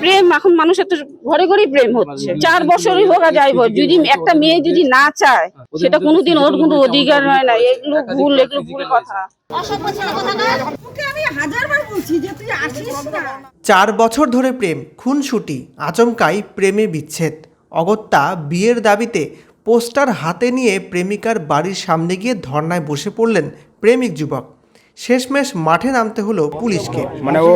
প্রেম, এখন মানুষের তো ঘরে প্রেম হচ্ছে। চার বছরই হোক আর যদি একটা মেয়ে যদি না চায়, সেটা কোনোদিন ওর কিন্তু অধিকার হয় না। এগুলো ভুল এগুলো ভুল কথা। চার বছর ধরে প্রেম, খুনসুটি, আচমকাই প্রেমে বিচ্ছেদ। অগত্যা বিয়ের দাবিতে পোস্টার হাতে নিয়ে প্রেমিকার বাড়ির সামনে গিয়ে ধর্নায় বসে পড়লেন প্রেমিক যুবক। শেষমেশ মাঠে নামতে হলো পুলিশকে। মানে ও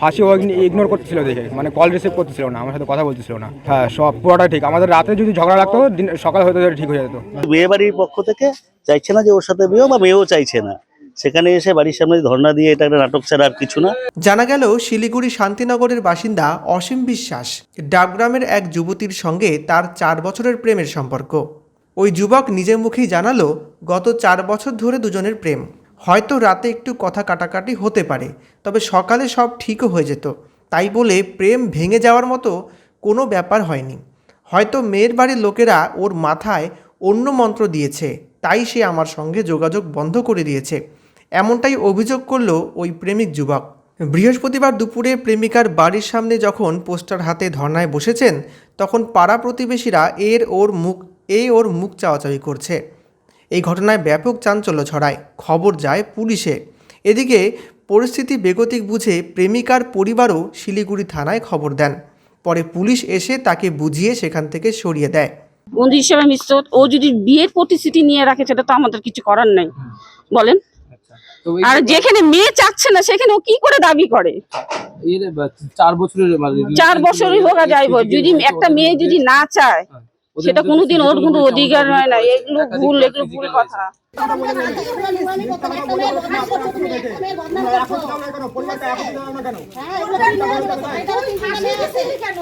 ফাঁসি ও ইগনোর করতেছিল দেখে। মানে কল রিসিভ করতেছিল না আমার সাথে কথা বলতেছিল না। হ্যাঁ সব পুরোটা ঠিক। আমাদের রাতে যদি ঝগড়া লাগতো দিন সকাল হয়তো ঠিক হয়ে যেত। বিয়ে বাড়ির পক্ষ থেকে চাইছে না যে ওর সাথে বিয়েও বা মেয়েও চাইছে না। সেখানে এসে বাড়ির সামনে ধর্ণা দিয়ে এটা একটা নাটক ছাড়া আর কিছু না। জানা গেল শিলিগুড়ি শান্তিনগরের বাসিন্দা অসীম বিশ্বাস ডাবগ্রামের এক যুবতীর সঙ্গে তার চার বছরের প্রেমের সম্পর্ক। ওই যুবক নিজের মুখেই জানালো গত চার বছর ধরে দুজনের প্রেম। হয়তো রাতে একটু কথা কাটাকাটি হতে পারে, তবে সকালে সব ঠিকও হয়ে যেত। তাই বলে প্রেম ভেঙে যাওয়ার মতো কোনো ব্যাপার হয়নি। হয়তো মেয়ের বাড়ির লোকেরা ওর মাথায় অন্য মন্ত্র দিয়েছে, তাই সে আমার সঙ্গে যোগাযোগ বন্ধ করে দিয়েছে। এমনটাই অভিযোগ করল ওই প্রেমিক যুবক। বৃহস্পতিবার দুপুরে প্রেমিকার বাড়ির সামনে যখন পোস্টার হাতে ধর্নায় বসেছেন, তখন পাড়া প্রতিবেশীরা এর ওর মুখ এই ওর মুখ চাওয়াচাওয়ি করছে। এই ঘটনায় ব্যাপক চাঞ্চল্য ছড়ায়। খবর যায় পুলিশে। এদিকে পরিস্থিতি বেগতিক বুঝে প্রেমিকার পরিবারও শিলিগুড়ি থানায় খবর দেন। পরে পুলিশ এসে তাকে বুঝিয়ে সেখান থেকে সরিয়ে দেয়। বন্ধু হিসেবে মিশছে ও যদি বিয়ের প্রতিশ্রুতি নিয়ে রাখে সেটা তো আমাদের কিছু করার নাই। বলেন। আর যেখানে মেয়ে চাচ্ছে না সেখানে ও কি করে দাবি করে? চার বছরের মানে চার বছরই হোক আর যাই হোক যদি একটা মেয়ে যদি না চায় ওদের সেটা কোনোদিন ওর একাধিক অধিকার হয় না এগুলো ভুল এগুলো ভুল কথা কেন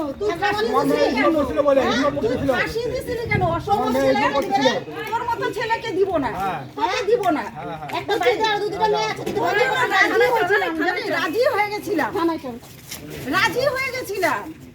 কেন কেন ছেলেকে দিব না দিব না একটা বাড়িতে আর দুটো মেয়ে আছে রাজি হয়ে গেছিলাম রাজি হয়ে গেছিলাম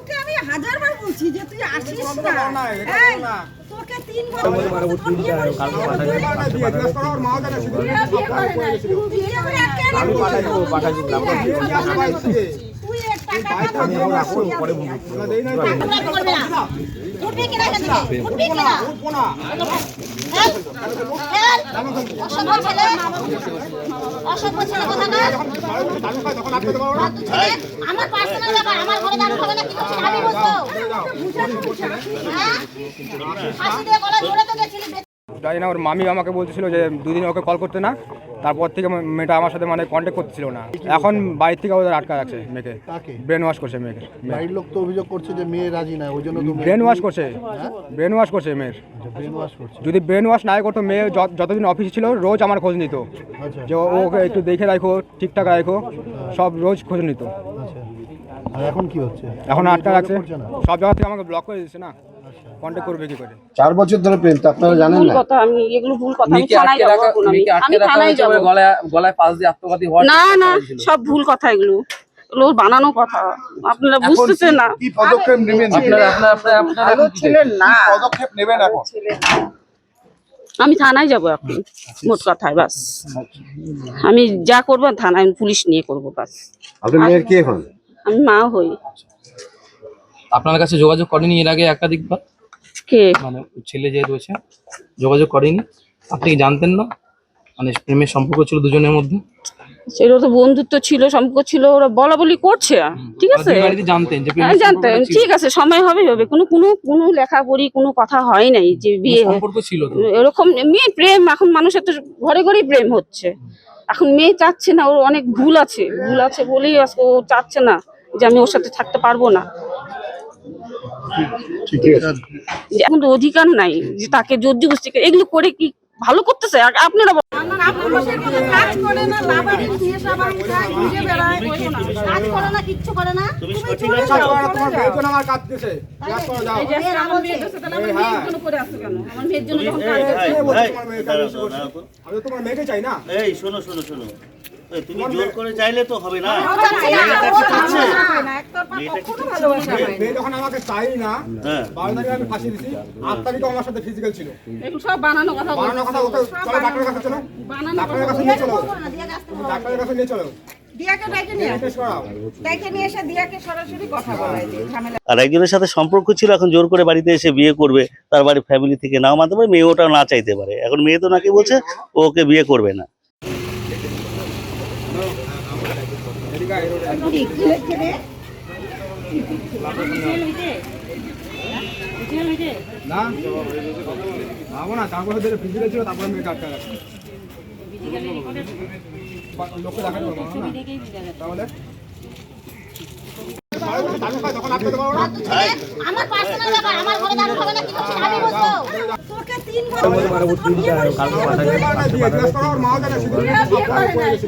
তোকে আমি হাজারবার বলছি যে তুই আসিস না। এই, তোকে তিন বছর বিয়ে করে আটকে রাখবি। তুই না টাকাটা পরে উঠবি কিনা এখান আমার পার্সোনাল ব্যাপার আমার ঘরে দাঁড় হবে না কি করছিস? আমি বুঝব হ্যাঁ? ওর মামি আমাকে বলতেছিল যে দুদিন ওকে কল করতে না। তারপর থেকে মেয়েটা আমার সাথে মানে কন্ট্যাক্ট করছিল না। এখন বাড়ির থেকে ওদের আটকা রাখছে মেয়েকে। ব্রেন ওয়াশ করছে মেয়েকে। বাড়ির লোক তো অভিযোগ করছে যে মেয়ে রাজি না ওই জন্য তো ব্রেন ওয়াশ করছে। ব্রেন ওয়াশ করছে মেয়ের। করছে। যদি ব্রেন ওয়াশ নাই করতো মেয়ে যত- যতদিন অফিসে ছিল রোজ আমার খোঁজ নিত। আচ্ছা। যে ওকে একটু দেখে রাখো ঠিকঠাক রাখো সব রোজ খোঁজ নিত। আচ্ছা। আর এখন কি হচ্ছে? এখন আটকা রাখছে। সব জায়গা থেকে আমাকে ব্লক করে দিচ্ছে না। কন্ট্যাক্ট করবে কি করে? চার বছর ধরে প্রেম তো আপনারা জানেন না? কথা আমি এগুলো ভুল কথা আমি থানায় যাব রাখা এখন আমি। মেয়েকে আটকে আমি রাখা থানায় হয়েছে গলায় গলায় পাশ দিয়ে আত্মঘাতী হওয়ার না না সব ভুল কথা এগুলো। এগুলো বানানো কথা। আপনারা বুঝতেছেন না। কি পদক্ষেপ নেবেন? আপনারা আপনারা আপনারা আপনারা এখন কি দেখছেন? না। পদক্ষেপ নেবেন এখন? আমি থানায় যাব এখন মোট কথায় বাস। আমি যা করব থানায় পুলিশ নিয়ে করব বাস। আপনার মেয়ের কে হন? আমি মা হই। আপনার কাছে যোগাযোগ করেনি এর আগে একাধিকবার কে? মানে ছেলে যে রয়েছে যোগাযোগ করেনি। আপনি কি জানতেন না? মানে প্রেমের সম্পর্ক ছিল দুজনের মধ্যে? সেটা তো বন্ধুত্ব ছিল সম্পর্ক ছিল ওরা বলা বলি করছে ঠিক আছে? জানতেন যে হ্যাঁ জানতেন ঠিক আছে সময় হবে হবে। কোনো কোনো কোনো লেখাপড়ি কোনো কথা হয় নাই যে বিয়ে। সম্পর্ক ছিল এরকম মেয়ে প্রেম এখন মানুষের তো ঘরে ঘরেই প্রেম হচ্ছে। এখন মেয়ে চাচ্ছে না ওর অনেক ভুল আছে। ভুল আছে বলেই আজকে ও চাচ্ছে না যে আমি ওর সাথে থাকতে পারব না। ঠিক আছে এখন তো অধিকার নাই যে তাকে জোর জবস্তি এগুলো করে কি ভালো করতেছে আপনারা তোমার মেয়েকে চাই না এই শোনো শোনো শোনো তুমি জোর করে চাইলে তো হবে না মেয়ে যখন আমাকে চাই না হ্যাঁ। বারো তারিখে আমি ফাঁসি দিছি আট তারিখে আমার সাথে ফিজিক্যাল ছিল। সব বানানো কথা বলছে। কথা ওকে চলো ডাক্তারের কাছে চলো। ডাক্তারের কাছে নিয়ে চলো। করে না দিয়ে আসতে বলো। ডাক্তারের কাছে নিয়ে চলো। দিয়াকে ডেকে নিয়ে আসো। টেস্ট করাও ডেকে নিয়ে এসে দিয়াকে সরাসরি কথা বলাই যে ঝামেলা। আর একজনের সাথে সম্পর্ক ছিল এখন জোর করে বাড়িতে এসে বিয়ে করবে তার বাড়ির ফ্যামিলি থেকে নাও মানতে পারে মেয়ে ওটা না চাইতে পারে। এখন মেয়ে তো নাকি বলছে ওকে বিয়ে করবে না। না তারপরে ধরে ফিজিক্যাল ছিল তারপরে মেয়েকে আটকা রাখছি লোককে দেখাতে পারব না তাহলে তখন আটকাতে পারব না আমার পার্সোনাল ব্যাপার আমার ঘরে দাঁড়ানো হবে না কি করছিস আমি বুঝব তোকে তিন মাও